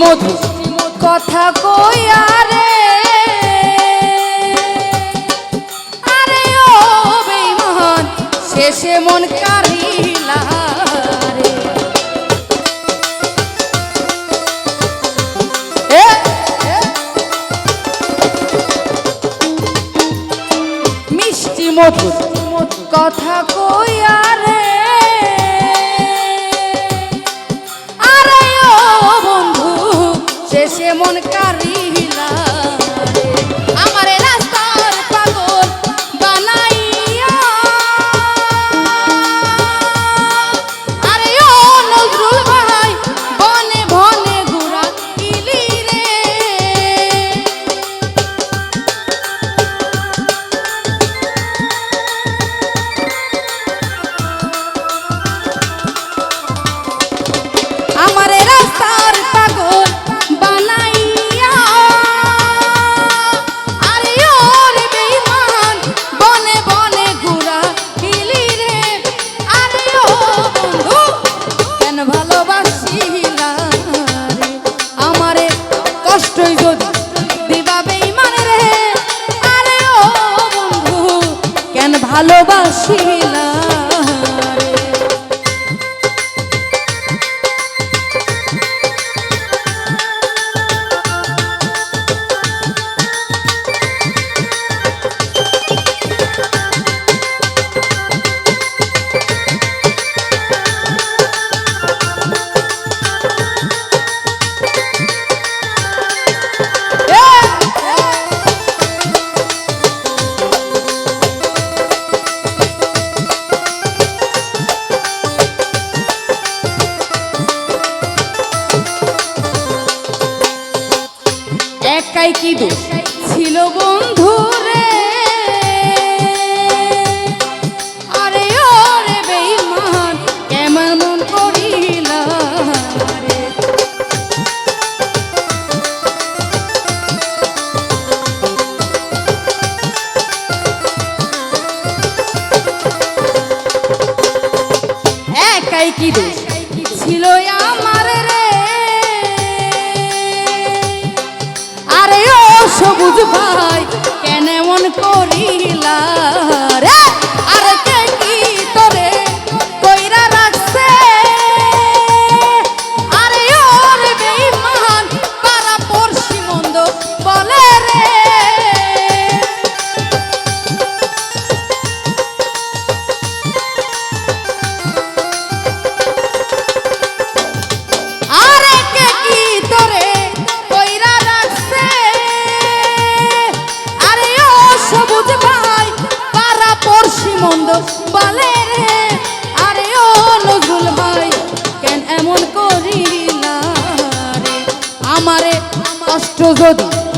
মধু। কথা কই আরে আরে ও বেমান শেষে মন কারিলা কথা কষ্টই যদি দিবা বেইমান রে আরে ও বন্ধু কেন ভালোবাসিলা একাই কি দু ছিল বন্ধু রে। আরে ওরে বেইমান, কেমন মন করিলা একাই কি দোষ? বুঝ ভাই কেন এমন করি? যদি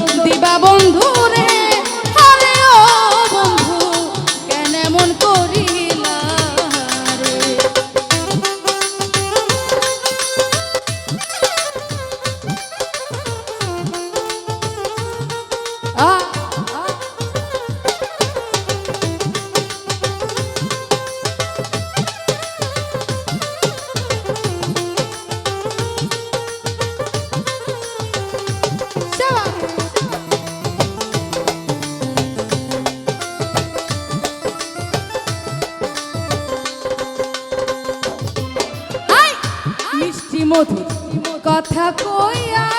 কথা কইয়া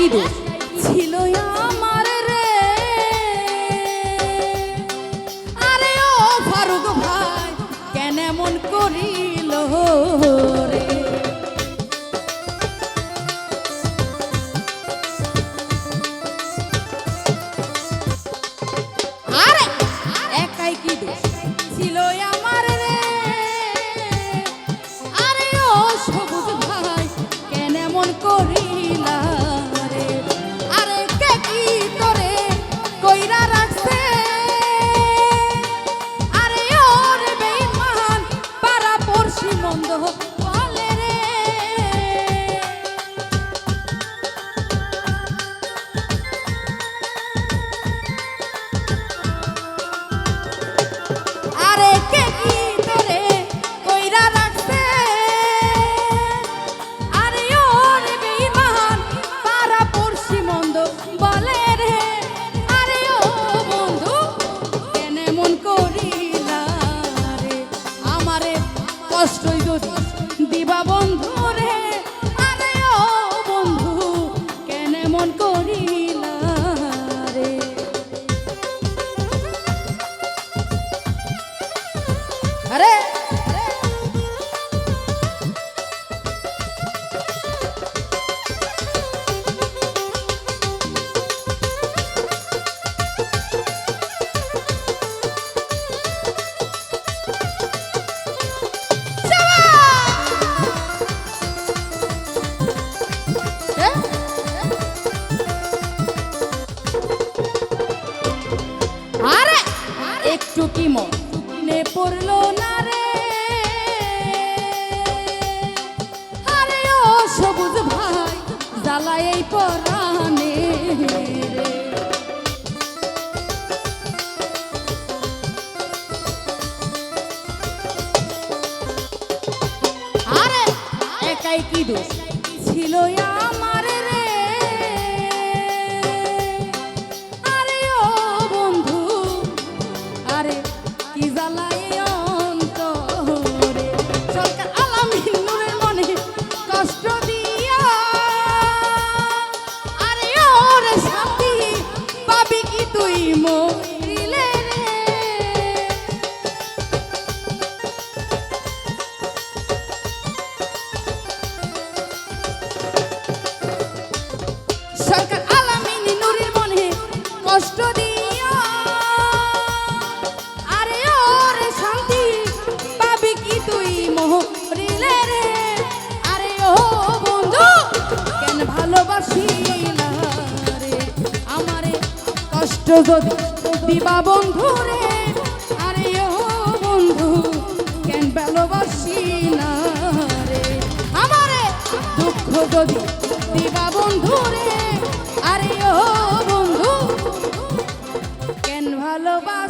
Aqui. জ্বালা এই পর যদি দিবা বন্ধু রে। আরে ও বন্ধু, কেন ভালোবাসি না রে? আমারে দুঃখ যদি দিবা বন্ধু রে। আরে ও বন্ধু, কেন ভালোবাস